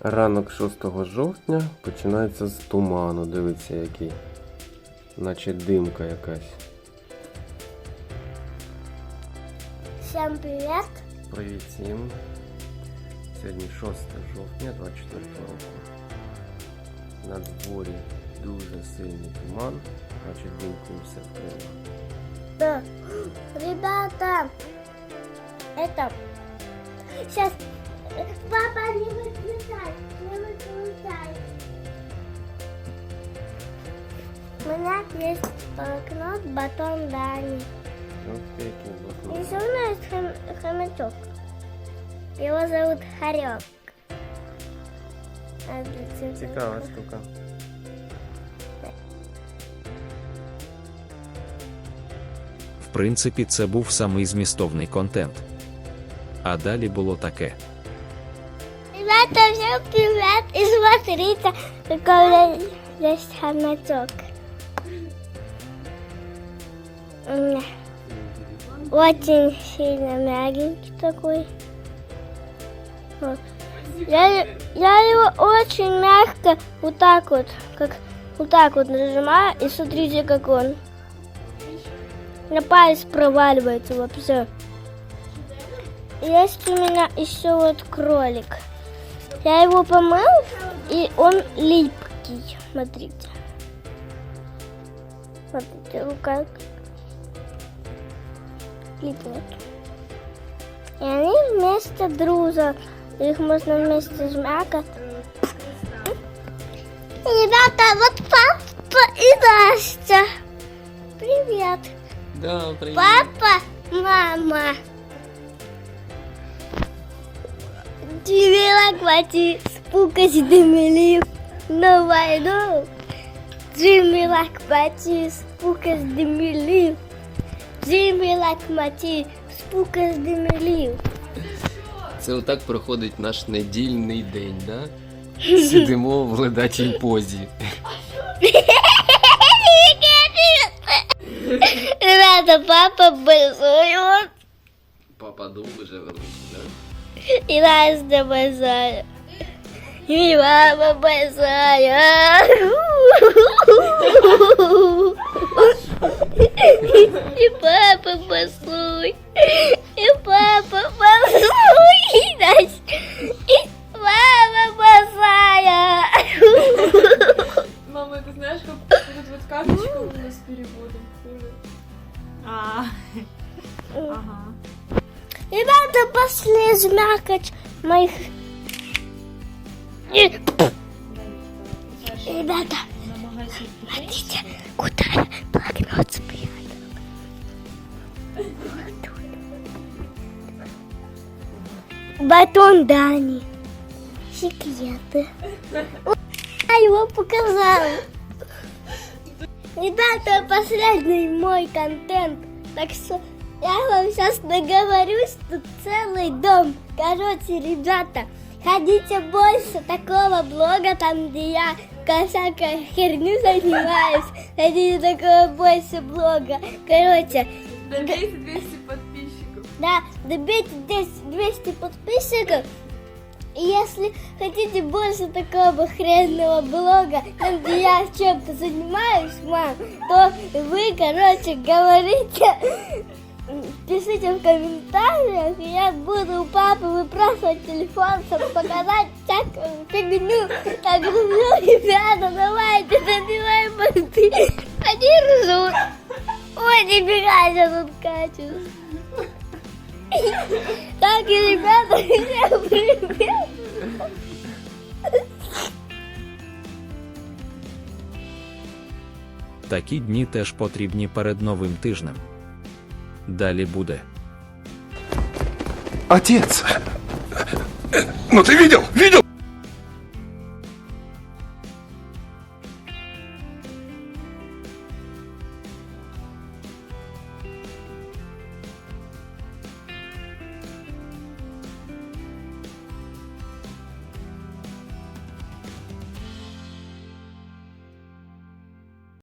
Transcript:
Ранок 6 жовтня починається з туману. Дивіться який. Наче димка якась. Всем привет! Привіт всім. Сьогодні 6 жовтня 24 року. На дворі дуже сильний туман, наче димкою все вкрило. Да. Ребята, это... Сейчас... Папа, У меня есть блокнот батон Дани. И со мной есть хом- хомячок. Его зовут Харек. А Цікава штука. В принципі, це був самий змістовний контент. А далі було таке. Ребята, всем привет! И смотрите, какой у меня есть хомячок. М, Очень сильно мягенький такой. Я, я его очень мягко вот так вот, как вот так вот нажимаю, и смотрите, как он. На палец проваливается вообще. Есть у меня еще вот кролик. Я его помыл, и он липкий. Смотрите. Смотрите, как. Липнет. И они вместе дружат. Их можно вместе жмякать. Ребята, вот папа и Настя. Привет. Да, привіт. Папа, мама. Джимила Квати спука сдемелив на войну. Джимила Квати спука сдемелив. Джимила Квати спука сдемелив. Це отак проходить наш недільний день, да? Сидимо в ледачій позі. Ребята, папа большой он. Папа дуже великий, да? И Настя большая. И мама большая. И папа большой. И папа большой. И Настя. И мама большая. Мама, ты знаешь, как вот вот карточка у нас с переводом хуже. А, ага. Ребята, пошли жмякать моих... И- Ребята, смотрите, куда я блокнот спрятал. Батон Дани. Секреты. Я его показал. Ребята, последний мой контент. Так что я вам сейчас договорюсь, тут целый дом. Короче, ребята, ходите больше такого блога, там, где я ко- всякой херню занимаюсь. Ходите такого больше блога. Короче, Добейте 200 подписчиков. да, добейте 10 200 подписчиков. И если хотите больше такого хренного блога, там, где я чем-то занимаюсь, мам, то вы, короче, говорите, пишите в комментариях, и я буду у папы выпрашивать телефон, чтобы показать всякую фигню. Так что, ну, ребята, давайте, забиваем посты. Они ржут. Ой, не бегайте тут, Катюш. Так, и, ребята, всем привет. Такі дні теж потрібні перед новим тижнем. Далі буде. Отец! Ну ты видел? Видел?